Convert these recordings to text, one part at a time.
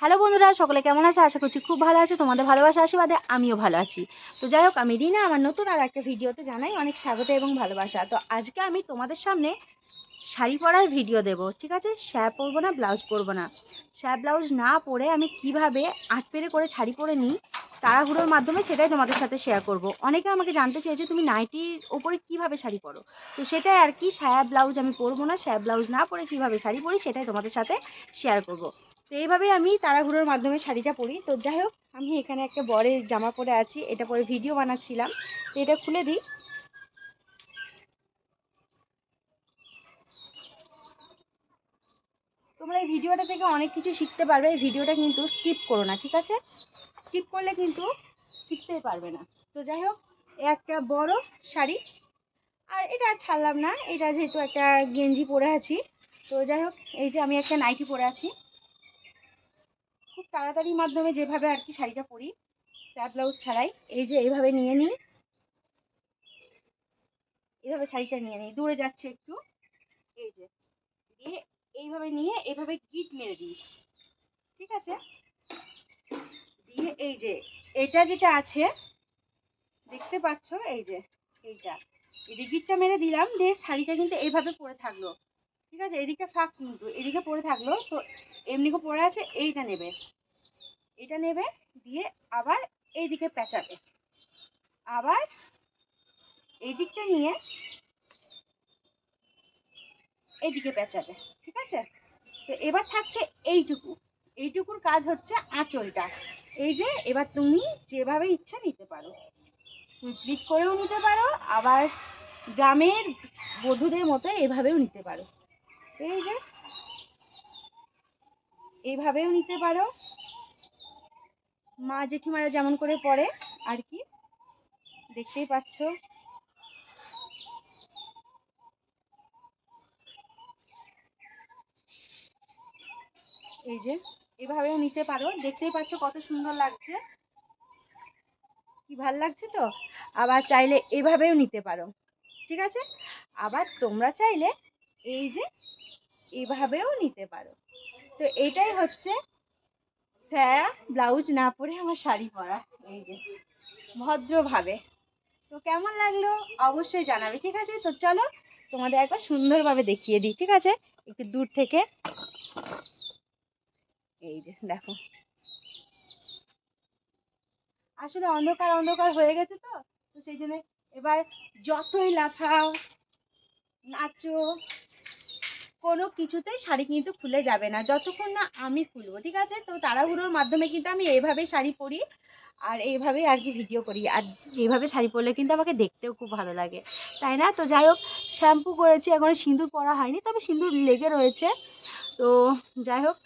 Hello বন্ধুরা, সকলে কেমন আছে? আশা করছি খুব ভালো আছো। তোমাদের ভালোবাসা আশীর্বাদে আমিও ভালো আছি। তো যাই হোক, আমি রিনা, আমার নতুন আর একটা ভিডিওতে জানাই অনেক স্বাগত এবং ভালোবাসা। তো আজকে আমি তোমাদের সামনে শাড়ি পরার ভিডিও দেব, ঠিক আছে? শ্যাপ পরবো না, ব্লাউজ পরবো না। শ্যাপ ব্লাউজ না পরে আমি কীভাবে আট পেরে করে শাড়ি পরে নিই তাড়াহুড়োর মাধ্যমে সেটাই তোমাদের সাথে শেয়ার করব। অনেকে আমাকে জানতে চেয়েছে তুমি নাইটির ওপরে কীভাবে শাড়ি পরো? তো সেটাই আর কি, সায়া ব্লাউজ আমি পরবো না, সায়া ব্লাউজ না পরে কীভাবে শাড়ি পরি সেটাই তোমাদের সাথে শেয়ার করব। তো এইভাবেই আমি তাড়াহুড়োর মাধ্যমে শাড়িটা পরি। তো যাই হোক, আমি এখানে একটা বরের জামা পরে আছি। এটা পরে ভিডিও বানাচ্ছিলাম। তো এটা খুলে দিই। তোমরা এই ভিডিওটা থেকে অনেক কিছু শিখতে পারবে। এই ভিডিওটা কিন্তু স্কিপ করো না, ঠিক আছে? স্কিপ করলে কিন্তু শিখতেই পারবে না। তো যাই হোক, একটা বড় শাড়ি। আর এটা ছাড়লাম না, এটা যেহেতু একটা গেঞ্জি পরে আছি। তো যাই হোক, এই যে আমি একটা নাইটি পরে আছি। খুব তাড়াতাড়ির মাধ্যমে যেভাবে আর কি শাড়িটা পরি স্যাপ ব্লাউজ ছাড়াই, এই যে এইভাবে নিয়ে নিই। এইভাবে শাড়িটা নিয়ে নিই, দূরে যাচ্ছে একটু। এই যে, দিয়ে এইভাবে নিয়ে এইভাবে গিট মেরে দিই। ঠিক আছে? দিয়ে এই যে, এটা যেটা আছে, দেখতে পাচ্ছ? এই যে, এইটা। এই যে গিটটা মেরে দিলাম, দিয়ে শাড়িটা কিন্তু এইভাবে পরে থাকল। ঠিক আছে? এদিকে ফাঁক কিন্তু, এদিকে পরে থাকল। তো এমনি পরে আছে, এইটা নেবে। এটা নেবে, দিয়ে আবার এইদিকে পেঁচাবে। আবার এই দিকটা নিয়ে এইদিকে পেঁচাবে। ঠিক আছে? তো এবার থাকছে এইটুকু। এইটুকুর কাজ হচ্ছে আঁচলটা। এই যে, এবার তুমি যেভাবে ইচ্ছা নিতে পারো। তুমি প্লিট করেও নিতে পারো, আবার গ্রামের বধূদের মতো এভাবেও নিতে পারো। এই যে এইভাবেও নিতে পারো। মা জেঠিমারা যেমন করে পরে আর কি? দেখতেই পাচ্ছ। এই যে এভাবেও নিতে পারো। দেখতেই পাচ্ছ কত সুন্দর লাগছে। কি ভালো লাগছে তো? আবার চাইলে এভাবেও নিতে পারো। ঠিক আছে? আবার তোমরা চাইলে এই যে এভাবেও নিতে পারো। তো এটাই হচ্ছে স্যারা ব্লাউজ না পরে আমার শাড়ি পরা। এই যে ভদ্রভাবে। তো কেমন লাগল অবশ্যই জানাবে। ঠিক আছে? তো চলো তোমাদের একবার সুন্দরভাবে দেখিয়ে দিই। ঠিক আছে? একটু দূর থেকে এই যে, দেখো। আসলে অন্ধকার অন্ধকার হয়ে গেছে তো তো সেই জন্য এবার যতই লাফাও, নাচো, কোনো কিছুতেই শাড়ি কিন্তু খুলে যাবে না। যতক্ষণ না আমি খুলবো, ঠিক আছে? তো তাড়াহুড়োর মাধ্যমে কিন্তু আমি এইভাবে শাড়ি পরি আর এইভাবেই আর কি ভিডিও করি। আর এইভাবে শাড়ি পরলে কিন্তু আমাকে দেখতেও খুব ভালো লাগে, তাই না? তো যাই হোক শ্যাম্পু করেছি, এখন সিঁদুর পরা হয়নি, তবে সিঁদুর লেগে রয়েছে। তো যাই হোক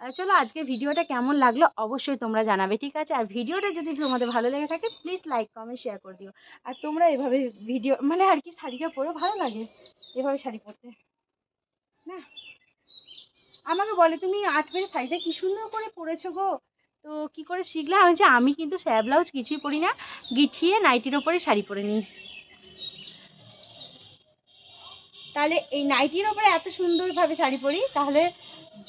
চলো আজকে ভিডিওটা কেমন লাগল অবশ্যই তোমরা জানাবে, ঠিক আছে? আর ভিডিওটা যদি তোমাদের ভালো লেগে থাকে প্লিজ লাইক কমেন্ট শেয়ার করে দিও। আর তোমরা এভাবে ভিডিও মানে আর কি শাড়িটা পরে ভালো লাগে, এভাবে শাড়ি পরতে। না? আমাকে বলে, তুমি আট পেরে শাড়িটা কি সুন্দর করে পরেছো গো? তো কি করে শিখলে আমি যে আমি কিন্তু স্যা ব্লাউজ কিছুই পরি না, গিঠিয়ে নাইটির ওপরে শাড়ি পরে নিই। তাহলে এই নাইটির ওপরে এত সুন্দরভাবে শাড়ি পরি, তাহলে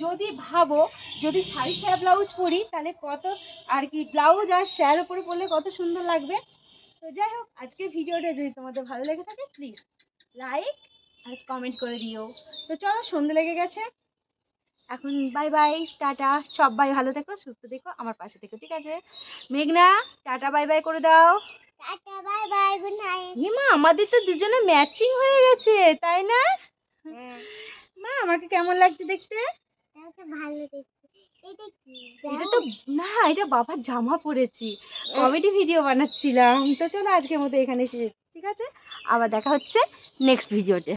যদি ভাবো যদি শাড়ি স্যা ব্লাউজ পরি তাহলে কত আর কি ব্লাউজ আর শ্যার ওপরে পরলে কত সুন্দর লাগবে? তো যাই হোক আজকের ভিডিওটা যদি তোমাদের ভালো লেগে থাকে প্লিজ লাইক আর কমেন্ট করে দিও। তো চলো সন্ধে লেগে গেছে। এখন বাই বাই টাটা। সবাই ভালো থেকো সুস্থ থেকো আমার পাশে থেকো ঠিক আছে? মেঘনা টাটা বাই বাই করে দাও। Tata bye bye good night মা আমাদের তো দুজনে ম্যাচিং হয়ে গেছে তাই না? মা আমাকে কেমন লাগছে দেখতে? এটা তো না এটা বাবার জামা পরেছি। কমেডি ভিডিও বানাচ্ছিলাম। তো চলো আজকের মতো এখানে শেষ। ঠিক আছে? আবার দেখা হচ্ছে নেক্সট ভিডিওতে